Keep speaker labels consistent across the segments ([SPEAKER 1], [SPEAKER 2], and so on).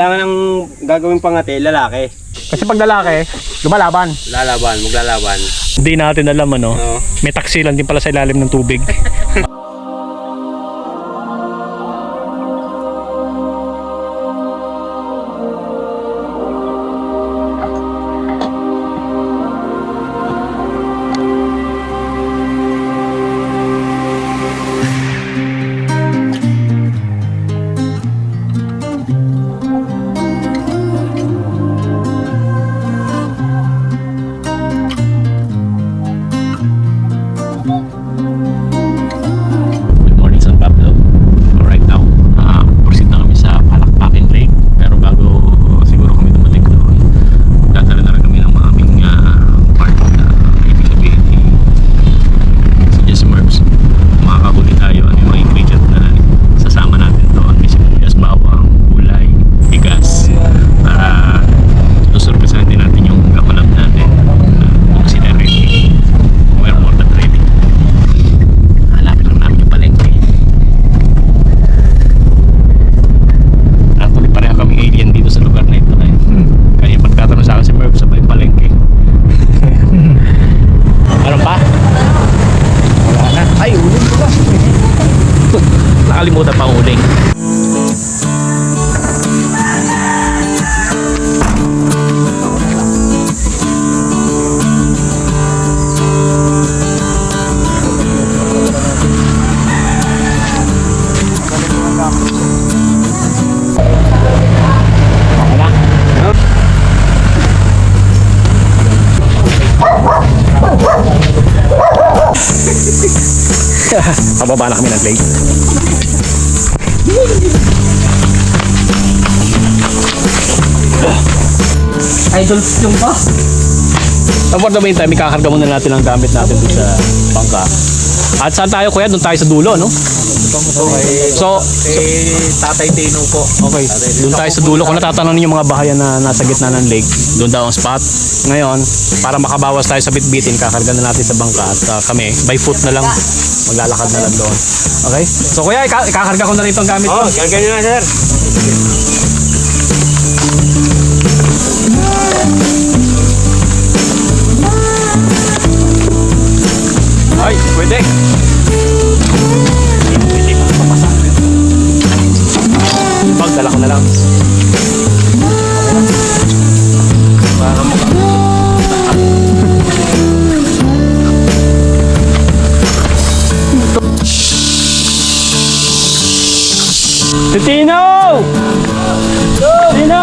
[SPEAKER 1] Kailangan ng gagawing pangati, lalaki.
[SPEAKER 2] Kasi pag lalaki, lumalaban.
[SPEAKER 1] Lalaban, maglalaban.
[SPEAKER 2] Hindi natin alam ano.
[SPEAKER 1] Oo.
[SPEAKER 2] May taksilan din pala sa ilalim ng tubig. Pababa na kami ng lake.
[SPEAKER 1] Idol yung ba?
[SPEAKER 2] For the meantime, ikakarga muna natin ang gamit natin dito sa bangka. At saan tayo kuya? Doon tayo sa dulo, no? So,
[SPEAKER 1] Eh, Tatay Tino po.
[SPEAKER 2] okay. Doon tayo sa dulo. Kung natatanong ninyo mga bahayan na nasa gitna ng lake, doon daw ang spot. Ngayon, para makabawas tayo sa bitbitin, kakarga na natin sa bangka at uh, kami, by foot na lang, maglalakad na lang doon. Okay? So kuya, ika- ikakarga ko na rin itong gamit ko.
[SPEAKER 1] Oh, ganyan na sir.
[SPEAKER 2] Ay, pwede. Dala ko na lang. Tino! Tino!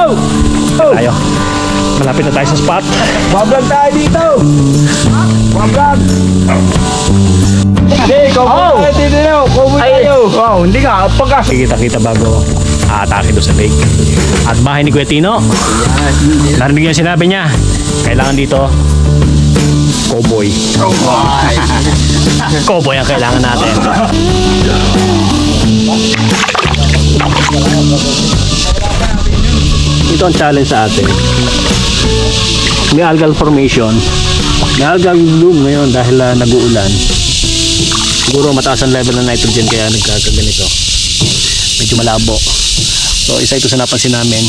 [SPEAKER 2] Tayo. Malapit na tayo sa spot.
[SPEAKER 1] Mablog tayo dito. Mablog. Hindi, po
[SPEAKER 2] Oh!
[SPEAKER 1] tayo Tino. Kubo tayo.
[SPEAKER 2] Wow, hindi nga. Pagka... Kita-kita bago aatake doon sa lake. At bahay ni Kuya Tino. Narinig yung sinabi niya. Kailangan dito, cowboy. Cowboy ang kailangan natin. Ito ang challenge sa atin. May algal formation. May algal bloom ngayon dahil ah, nag-uulan. Siguro mataas ang level ng nitrogen kaya nagkakaganito. Medyo malabo. So isa ito sa napansin namin.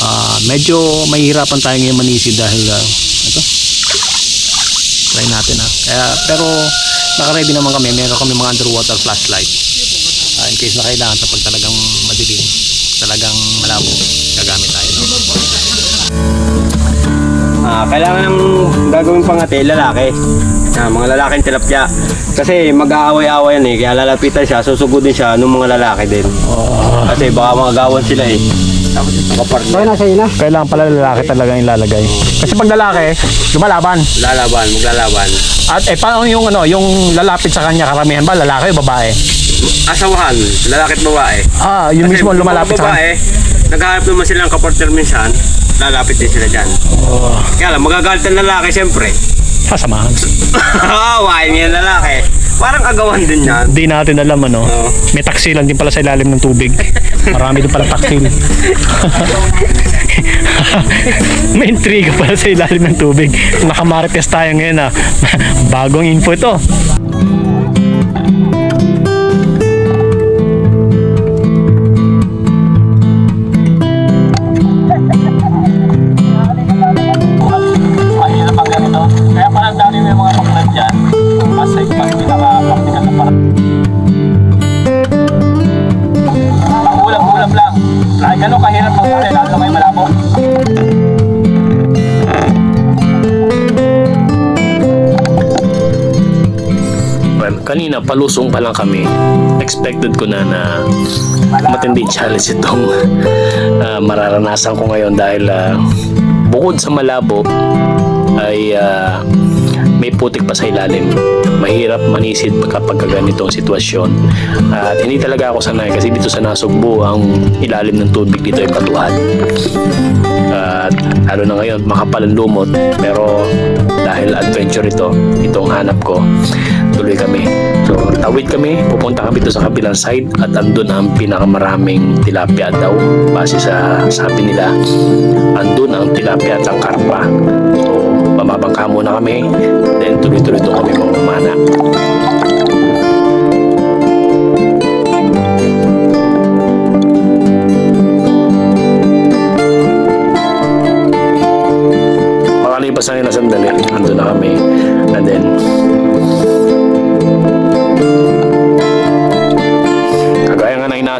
[SPEAKER 2] Ah, medyo mahihirapan tayo ngayon manisi dahil ah, ito. Try natin ha. Kaya, pero naka-ready naman kami. Meron kami mga underwater flashlight. Ah, in case na kailangan sa pag talagang madilim, talagang malabo, gagamit tayo. No?
[SPEAKER 1] Ah, kailangan ng gagawing pangati, lalaki. Ah, mga lalaking tilapia. Kasi mag-aaway-aaway yan eh. Kaya lalapitan siya, susugudin siya ng mga lalaki din.
[SPEAKER 2] Oh.
[SPEAKER 1] Kasi baka mga gawan sila eh. Nakapartner.
[SPEAKER 3] nasa iyo na.
[SPEAKER 2] Kailangan pala lalaki talaga yung lalagay. Kasi pag lalaki, lumalaban.
[SPEAKER 1] Lalaban, maglalaban.
[SPEAKER 2] At eh, paano yung ano, yung lalapit sa kanya karamihan ba? Lalaki o babae?
[SPEAKER 1] Asawahan, lalaki at babae.
[SPEAKER 2] Ah, yun
[SPEAKER 1] Kasi
[SPEAKER 2] mismo ang lumalapit
[SPEAKER 1] mga
[SPEAKER 2] sa
[SPEAKER 1] babae, naghahanap naman sila ng kapartner minsan, lalapit din sila dyan.
[SPEAKER 2] Oh,
[SPEAKER 1] Kaya lang, magagalit ang lalaki siyempre.
[SPEAKER 2] sasamahan.
[SPEAKER 1] Hawain niya yung lalaki. Parang agawan din yan.
[SPEAKER 2] Hindi natin alam ano.
[SPEAKER 1] Oo.
[SPEAKER 2] May taksilan din pala sa ilalim ng tubig. Marami din pala taksil. May intriga pala sa ilalim ng tubig. Nakamarites tayo ngayon ah. Bagong info ito.
[SPEAKER 4] Palusong pa lang kami. Expected ko na na matindi challenge itong ah, mararanasan ko ngayon dahil ah, bukod sa malabo ay ah, may putik pa sa ilalim. Mahirap manisid kapag ganitong sitwasyon. At hindi talaga ako sanay kasi dito sa Nasugbu ang ilalim ng tubig dito ay patuhan. At lalo na ngayon, makapal ang lumot. Pero dahil adventure ito, itong hanap ko, tawid kami, pupunta kami doon sa kabilang side at andun ang pinakamaraming tilapia daw. Base sa sabi nila, andun ang tilapia at ang karpa. So, mamabangka muna kami, then tuloy-tuloy doon kami mamamana. Makalipas na nila sandali, andun na kami. And then,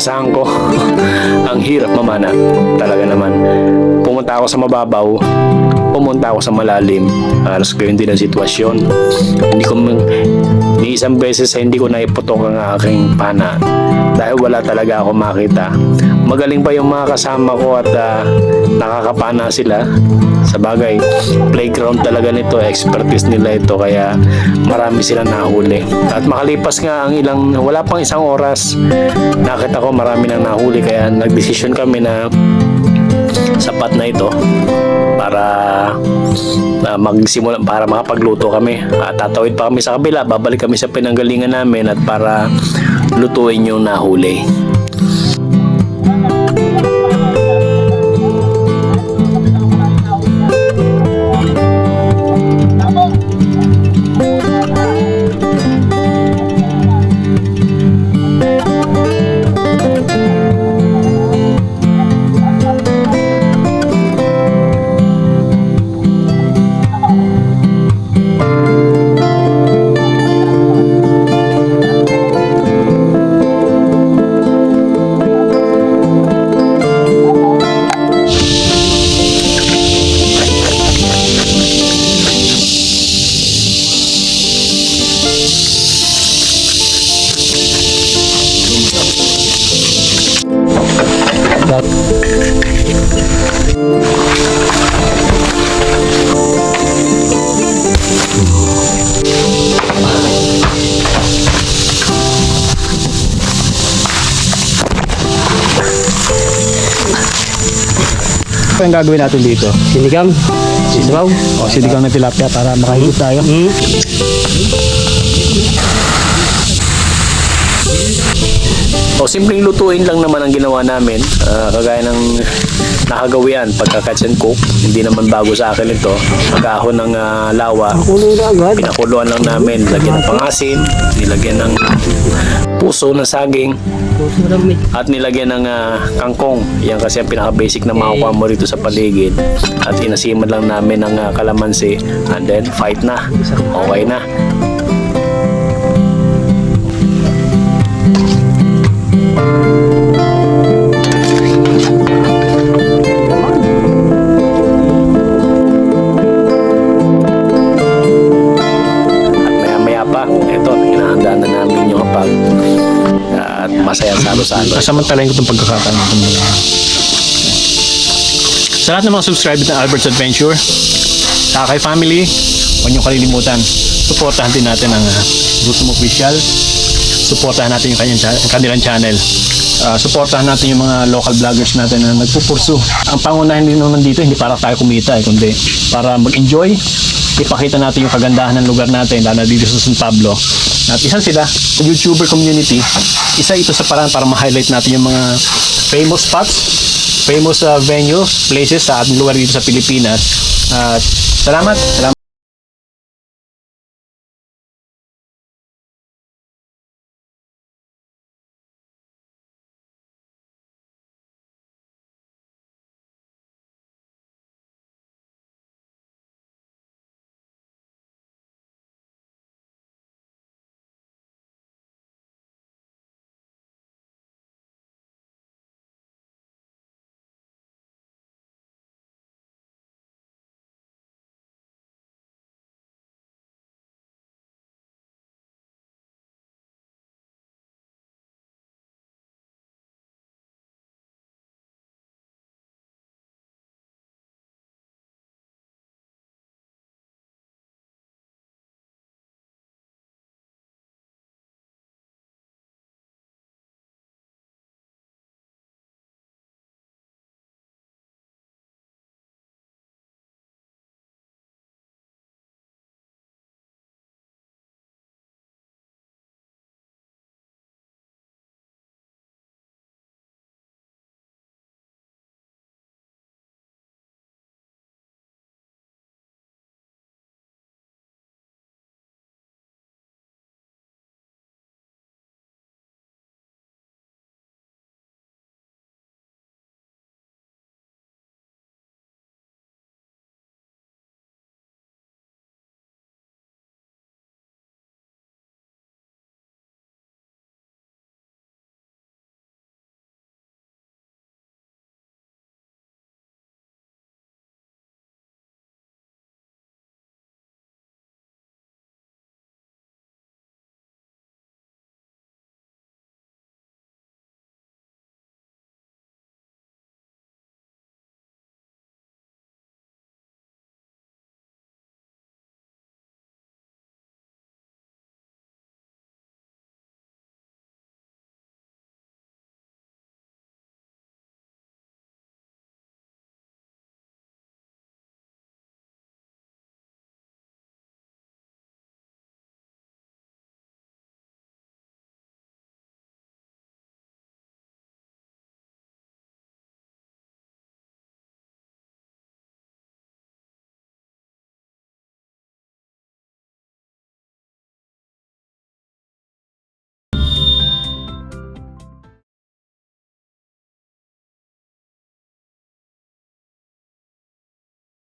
[SPEAKER 4] inaasahan ko, ang hirap mamana. Talaga naman. Pumunta ako sa mababaw, pumunta ako sa malalim. Halos gayon din ang sitwasyon. Hindi ko, ni isang beses hindi ko naiputok ang aking pana dahil wala talaga ako makita. Magaling pa yung mga kasama ko at ah, nakakapana sila. Sa bagay, playground talaga nito, expertise nila ito kaya marami sila nahuli. At makalipas nga ang ilang, wala pang isang oras, nakita ko marami nang nahuli kaya nagdesisyon kami na sapat na ito para uh, magsimula para makapagluto kami. At tatawid pa kami sa kabila, babalik kami sa pinanggalingan namin at para lutuin yung nahuli.
[SPEAKER 2] Ito yung gagawin natin dito. Sinigang. Sinigaw. O, sinigaw ng tilapia para makahigit tayo.
[SPEAKER 4] O simpleng lutuin lang naman ang ginawa namin. Ah, kagaya ng nakagawian pagka catch and cook. Hindi naman bago sa akin ito. Pagkahon ng ah, lawa. Pinakuluan lang namin. Lagyan ng pangasin. Nilagyan ng puso ng saging. At nilagyan ng ah, kangkong. Yan kasi ang pinaka-basic na makukuha mo rito sa paligid. At inasiman lang namin ng ah, kalamansi. And then fight na. Okay na. Masaya salo-salo.
[SPEAKER 2] Kasamantalahin ko itong pagkakataon ng mga. Sa lahat ng mga subscribers ng Albert's Adventure, sa kay family, huwag niyo kalilimutan. Suportahan din natin ang uh, Gutom Official. Suportahan natin yung kanyang, kanilang channel. Ah, suportahan natin yung mga local vloggers natin na nagpupursu. Ang pangunahin din naman dito, hindi para tayo kumita, eh, kundi para mag-enjoy, ipakita natin yung kagandahan ng lugar natin, lalo dito sa San Pablo. At isa sila, sa YouTuber community, isa ito sa paraan para ma-highlight natin yung mga famous spots, famous uh, venues, places sa ating lugar dito sa Pilipinas. At salamat, salamat.